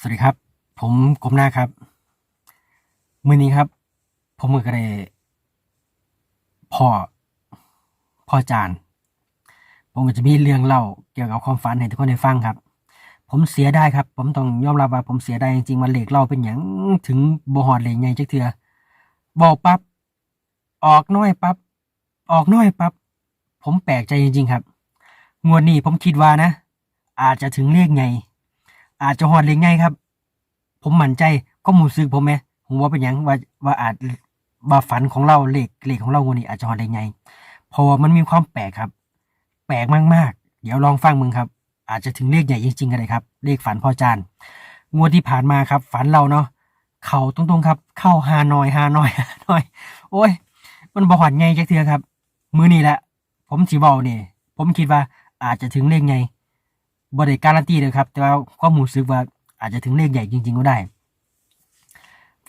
สวัสดีครับ ผมกรมหน้าครับมือนี้ครับ ผมก็ได้พ่อพ่อจาน ผมก็จะมีเรื่องเล่าเกี่ยวกับความฝันให้ทุกคนได้ฟังครับ ผมเสียได้ครับ ผมต้องยอมรับว่าผมเสียได้จริงๆว่าเลขเล่าเป็นอย่างถึงบ่ฮอดเลขใหญ่จักเทื่อบอกปั๊บออกน้อยปั๊บออกน้อยปั๊บผมแปลกใจจริง ๆ ครับ งวดนี้ผมคิดว่านะ อาจจะถึงเลขใหญ่ อาจจะฮอดเลขใหญ่ครับ ผมมั่นใจก็มูซึกผมไหมผมว่าเป็นหยังว่าว่าอาจว่าฝันของเราเลขเลขของเรางวดนี้อาจจะฮอดเลขใหญ่เพราะว่ามันมีความแปลกครับ แปลกมากๆ เดี๋ยวลองฟังมึงครับ อาจจะถึงเลขใหญ่จริงๆก็ได้ครับ เลขฝันพ่อจานงวดที่ผ่านมาครับ ฝันเราเนาะเข่าตรงๆครับ เข้าฮานอยฮานอยฮานอย โอ้ย มันบ่หอดไงจักเทือครับ มือนี้แหละผมสีเบาเนี่ยผมคิดว่าอาจจะถึงเลขใหญ่ บ่ได้การันตีเลยครับ แต่ว่าความรู้สึกว่าอาจจะถึงเลขใหญ่จริง ๆ ก็ได้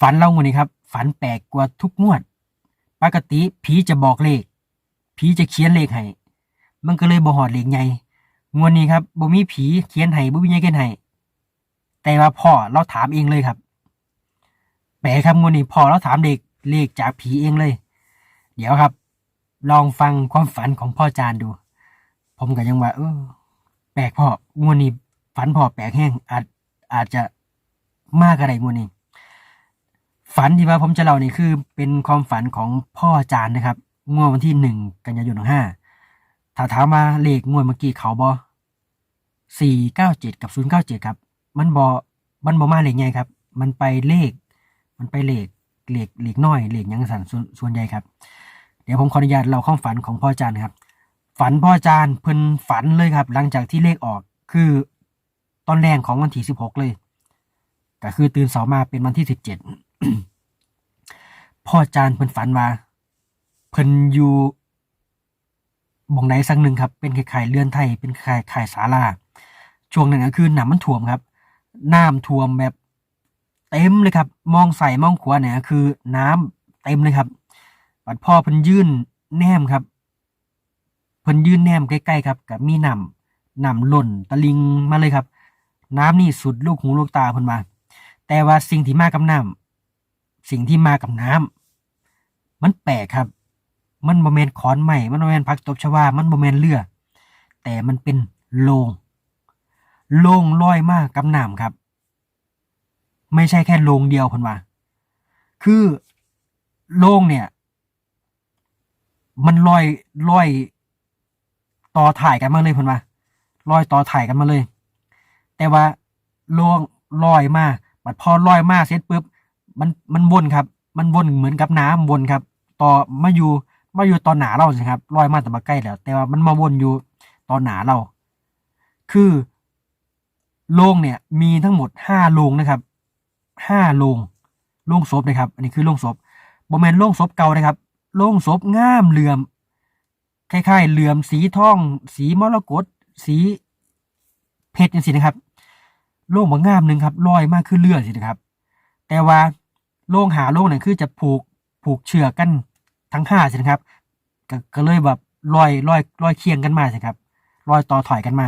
ฝันเรางวนี้ครับ ฝันแปลกกว่าทุกงวด ปกติผีจะบอกเลข ผีจะเขียนเลขให้ มันก็เลยบ่หอดเลขใหญ่งวดนี้ครับบ่มีผีเขียนให้บ่มีหยังเขียนให้แต่ว่าพ่อเราถามเองเลยครับ แปลกครับงวดนี้พ่อเราถามเลขเลขจากผีเองเลย เดี๋ยวครับ ลองฟังความฝันของพ่อจานดู ผมก็ยังว่าเออ ปลกพองวดนี้ฝันพอแปลกแห้งอาจอาจจะมากอะไรงวดนี้ ฝันที่ว่าผมจะเล่านี่คือเป็นความฝันของพ่อจานนะครับงวดวันที่หนึ่งกันยายนห้าถ้าถามมาเลขงวดเมื่อกี้เขาบอสี่เก้าเจ็ดกับศูนย์เก้าเจ็ดครับ มันบอมันบอมาเลขไงครับ มันไปเลข มันไปเลขเลขเลขน้อยเลขยังสันส่วนส่วนใหญ่ครับ เดี๋ยวผมขออนุญาตเล่าความฝันของพ่อจานครับ ฝันพ่อจานเพิ่นฝันเลยครับ หลังจากที่เลขออกคือตอนแรกของวันที่สิบหกเลย ก็คือตื่นเสามาเป็นวันที่สิบเจ็ดพ่อจานเพิ่นฝันว่าเพิ่นอยู่หมองใดสักหนึ่งครับ เป็นคล้ายๆเรือนไทยเป็นคล้ายๆคล้ายศาลาช่วงนั้นก็คือหน้ำมันท่วมครับน้ำท่วมแบบเต็มเลยครับ มองใส่มองขวาเนี่ยคือ น้ำเต็มเลยครับบัดพ่อเพิ่นยื่นแนมครับ พิ่นยืนแนมใกล้ๆครับกับมีน้ำน้ำหล่นตะลิงมาเลยครับ น้ำนี่สุดลูกหูลูกตาเพิ่นมา แต่ว่าสิ่งที่มากับน้ำสิ่งที่มากับน้ำมันแปลกครับ มันโมเมนขอนใหม่มันโมเมนพักตบชวามันโมเมนเรือ แต่มันเป็นโลงโลงลอยมากกับน้ำครับ ไม่ใช่แค่โลงเดียวเพิ่นว่าคือโลงเนี่ย มันลอยลอย ต่อถ่ายกันมาเลยเพิ่นว่าลอยต่อถ่ายกันมาเลย แต่ว่าโลงลอยมาบัดพอลอยมาเสร็จปุ๊บมันมันวนครับ มันวนเหมือนกับน้ำวนครับ ต่อมาอยู่มาอยู่ตอนหนาเราสิครับลอยมาแต่มาใกล้แล้ว แต่ว่ามันมาวนอยู่ตอนหนาเรา คือโรงเนี่ยมีทั้งหมดห้าโรงนะครับห้าโรงโรงศพนะครับ อันนี้คือโรงศพบอแมนโรงศพเก่านะครับโรงศพงามเหลื่อม คล้ายๆ เหลื่อมสีทอง สีมรกตสีเพชรจังสินะครับ โล่งบางงามหนึ่งครับลอยมากขึ้นเลื่อนสินะครับ แต่ว่าโล่งหาโล่งนี่ยคือจะผูกผูกเชือกกันทั้งห้าสินะครับกก็เลยแบบลอยลอยลอยเคียงกันมาสิครับลอยต่อถอยกันมา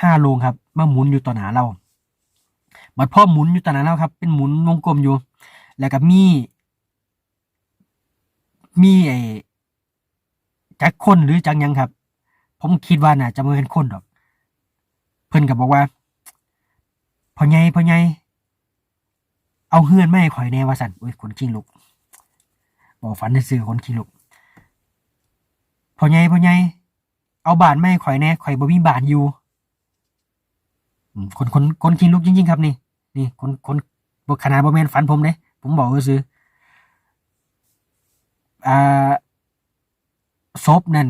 ห้าโลงครับมาหมุนอยู่ต่อหนาเราบัดพ่อหมุนอยู่ต่อหนาเราครับ เป็นหมุนวงกลมอยู่ แล้วก็มี มีไอ จักคนหรือจักยังครับ ผมคิดว่าน่ะจะไม่เป็นคนหรอก เพิ่นก็บบอกว่าพ่อใหญ่พ่อใหญ่เอาเฮือนไม่ข่อยแน่ว่าสันอุ้ยขนขี้ลุกบอกฝันในสื่อขนขี้ลุกพ่อใหญ่พ่อใหญ่เอาบานไม่ข่อยแน่ข่อยบ่มีบานอยู่คนคนคนขี้ลุกจริง ๆ ครับ นี่ นี่คนคนบขนาดบ่แม่นฝันผมเด้ผมบอกก็ซื้ออ่า ศพนั่น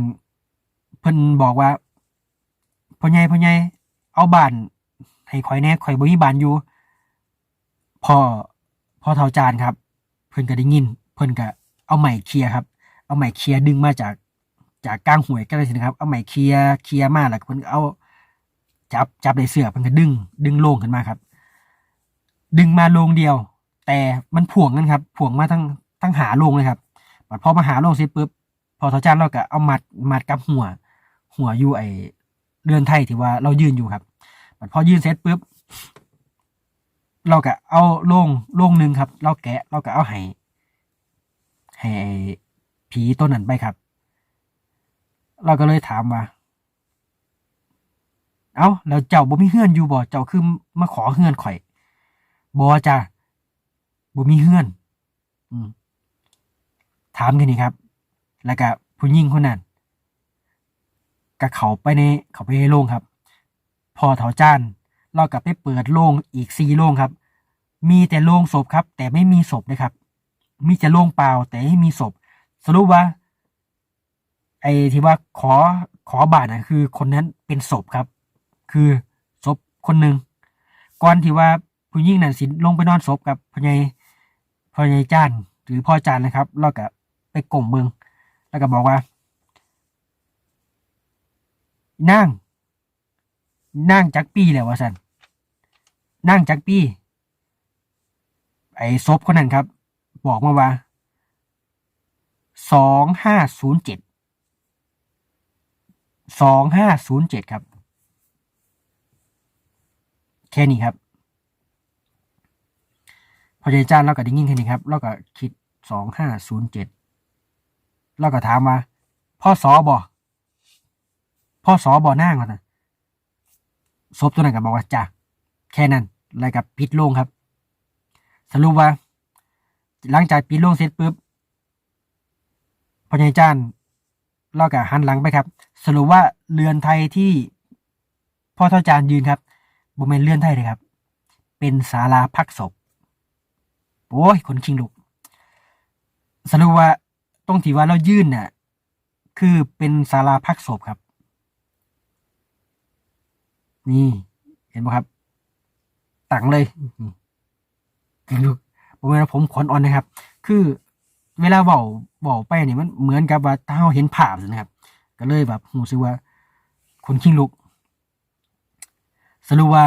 เพิ่นบอกว่าพ่อใหญ่พ่อใหญ่เอาบ้านให้ข่อยแน่ข่อยบ่มีบ้านอยู่พ่อพ่อเท่าจานครับ เพิ่นก็ได้ยิน เพิ่นก็เอาไม้เคลียครับ เอาไม้เคลียดึงมาจากจากกลางห้วยกันเลยสินะครับ เอาไม้เคลียเคลียมาแล้วเพิ่นก็เอา จับจับได้เสือเพิ่นก็ดึง ดึงโลงขึ้นมาครับ ดึงมาโลงเดียว แต่มันพ่วงกันครับพ่วงมาทั้งทั้งหาโลงเลยครับพอมาหาโลงเสร็จปุ๊บ พอเท่าจานเราก็เอามัดมัดกับหัว หัวอยู่ไอเรือนไทยที่ว่าเรายืนอยู่ครับพอยืนเสร็จปุ๊บเราก็เอาโล่งโล่งหนึ่งครับ เราแกะ เราก็เอาให้ให้ผีต้นนั้นไปครับ เราก็เลยถามว่า เอ้าแล้วเจ้าบ่มีเฮือนอยู่บ่เจ้าคือมาขอเฮือนข่อยบ่จ้ะบ่มีเฮือน อืมถามแค่นี้ครับ แล้วก็ผู้หญิงคนนั้นก็เขาไปในเขาไปในโรงครับ พอเถาจ้านเรากลับไปเปิดโรงอีกสี่โรงครับ มีแต่โรงศพครับ แต่ไม่มีศพนะครับ มีแต่โรงเปล่า แต่ไม่มีศพ สรุปว่า ไอ้ที่ว่าขอขอบาทนะคือ คนนั้นเป็นศพครับ คือศพคนหนึ่งก่อนที่ว่าผู้หญิงนั้นสิลงไปนอนศพกับพ่อใหญ่พ่อใหญ่จ้านหรือพ่อจานนะครับเราก็ไปกล่มเมือง แล้วก็บอกว่านั่งนั่งจักปีแล้ววะสันนั่งจักปี ไอ้ศพคนนั้นครับ บอกมาว่าสองห้าศูนย์เจ็ดสองห้าศูนย์เจ็ดครับ แค่นี้ครับ พอใจจ้านเราก็ได้ยินแค่นี้ครับ เราก็คิดสองห้าศูนย์เจ็ด เราก็ถามว่าพ่อสอบอพ่อสอบอหนั่งก่อนนะศพตัวนั้นก็บอกว่าจ้ะแค่นั้นแล้วก็ปิดโลงครับ สรุปว่า หลังจากปิดโลงเสร็จปุ๊บพอใหญจ้านเราก็หันหลังไปครับ สรุปว่าเรือนไทยที่พ่อเท่าจานยืนครับบ่แม่นเรือนไทยเลยครับ เป็นศาลาพักศพ โอ้ย คนคิงลุก สรุปว่า ตรงที่ว่าเรายื่นน่ะคือเป็นศาลาพักศพครับ นี่เห็นไหมครับตังเลยคิงลุกผมว่าผมขนอ่อนนะครับ คือเวลาเบาเบาไปเนี่ยมันเหมือนกับว่าถ้าเราเห็นภาพนะครับ ก็เลยแบบรู้สึว่าคนคิงลุก สรุปว่า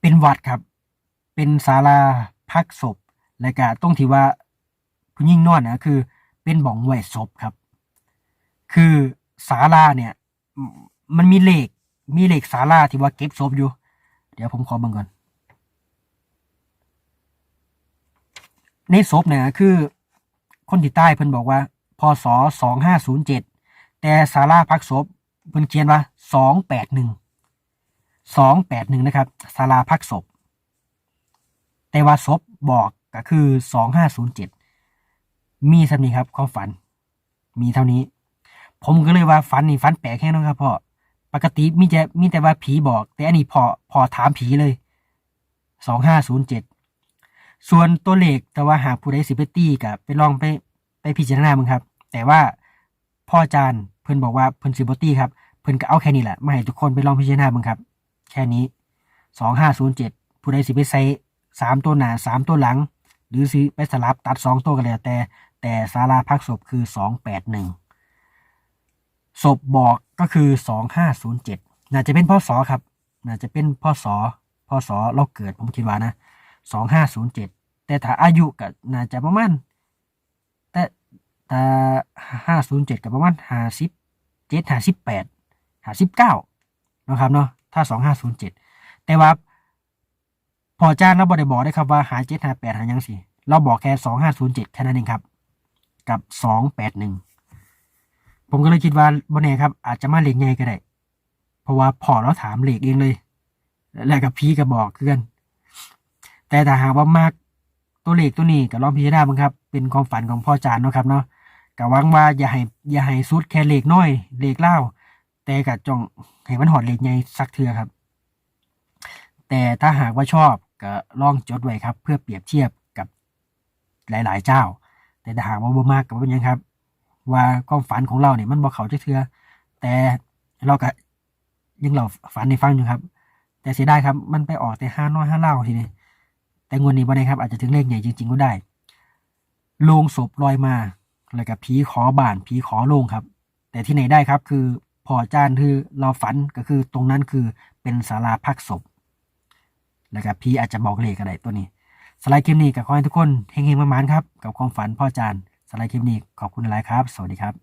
เป็นวัดครับ เป็นศาลาพักศพและก็ตรงที่ว่า ผู้ยิ่งนอนนะคือ เป็นบ่องไว้ศพครับ คือศาลาเนี่ย มันมีเหลขมีเหลขศาลาที่ว่าเก็บศพอยู่ เดี๋ยวผมขอบิ่งก่อน ในศพเนี่ยคือ คนที่ใต้เพิ่นบอกว่าพศสองห้าศูนย์เจ็ดแต่ศาลาพักศพเพิ่นเขียนว่าสองแปดหนึ่งสองแปดหนึ่งนะครับศาลาพักศพ แต่ว่าศพบอกก็คือสองห้าศูนย์เจ็ด มีสำนี้ครับความฝัน มีเท่านี้ ผมก็เลยว่าฝันนี่ฝันแปลกแค่นั้นครับพ่อปกติมีแต่มีแต่ว่าผีบอก แต่อันนี้พอพอถามผีเลยสองห้าศูนย์เจ็ดส่วนตัวเลขแต่ว่าหากผู้ใดสิไปตี้กับไปลองไปไปพิจารณามึงครับ แต่ว่าพ่ออาจารย์เพิ่นบอกว่าเพิ่นสิบตี้ครับเพิ่นก็เอาแค่นี้แหละมาให้ทุกคนไปลองพิจารณามึงครับ แค่นี้สองห้าศูนย์เจ็ดผู้ใดสิไปใส่สามตัวหนาสามตัวหลัง หรือสิไปสลับตัดสองตัวกันแล้วแต่ แต่ศาลาพักศพคือสองแปดหนึ่งศพบอกก็คือสองห้าศูนย์เจ็ดน่าจะเป็นพ่อสอครับ น่าจะเป็นพ่อสอพ่อสอเราเกิดผมคิดว่านะสองห้าศูนย์เจ็ดแต่ถ้าอายุก็น่าจะประมาณแต่แต่ห้าศูนย์เจ็ดกับประมาณห้าสิบเจ็ดห้าสิบแปดห้าสิบเก้านะครับเนาะถ้าสองห้าศูนย์เจ็ดแต่ว่าพอจ้างเราบอได้บอกได้ครับว่าหาเจ็ดหาแปดหายังสี่เราบอกแค่สองห้าศูนย์เจ็ดแค่นั้นเองครับ กับสองแปดหนึ่งผมก็เลยคิดว่าบนเน่ครับ อาจจะมาเลขไงก็ได้ เพราะว่าพอเราถามเลขเองเลยแล้วกับพี่ก็บอกคือน แต่ถ้าหากว่ามากตัวเลขตัวนี้ก็ลองพิจารณาบ้างครับ เป็นความฝันของพ่อจานเนาะครับเนาะก็หวังว่าอย่าให้อย่าให้สุดแค่เลขน้อยเลขเล่า แต่ก็จงให้มันหอดเลขไงสักเทือครับ แต่ถ้าหากว่าชอบก็ลองจดไว้ครับ เพื่อเปรียบเทียบกับหลาย ๆ เจ้า แต่ถ้าหากว่าบ่มากก็บ่เป็นยังครับ ว่าความฝันของเราเนี่ยมันบ่เขาจักเทือแต่เราก็ยังเราฝันในฟังอยู่ครับ แต่เสียดายครับ มันไปออกแต่ห้าน้อยห้าเล่าทีนี้แต่งวดนี้บ่ได้ครับ อาจจะถึงเลขใหญ่จริง ๆก็ได้โลงศพลอยมาแล้วก็ผีขอบ้านผีขอโลงครับ แต่ที่ไหนได้ครับคือพอจานคือเราฝันก็คือตรงนั้นคือเป็นศาลาพักศพ แล้วก็พี่อาจจะบอกเลขก็ได้ตัวนี้ สไลด์คลิปนี้กับขอให้ทุกคนเฮงๆประมันครับ กับความฝันพ่อจานสไลด์คลิปนี้ขอบคุณหลายครับ สวัสดีครับ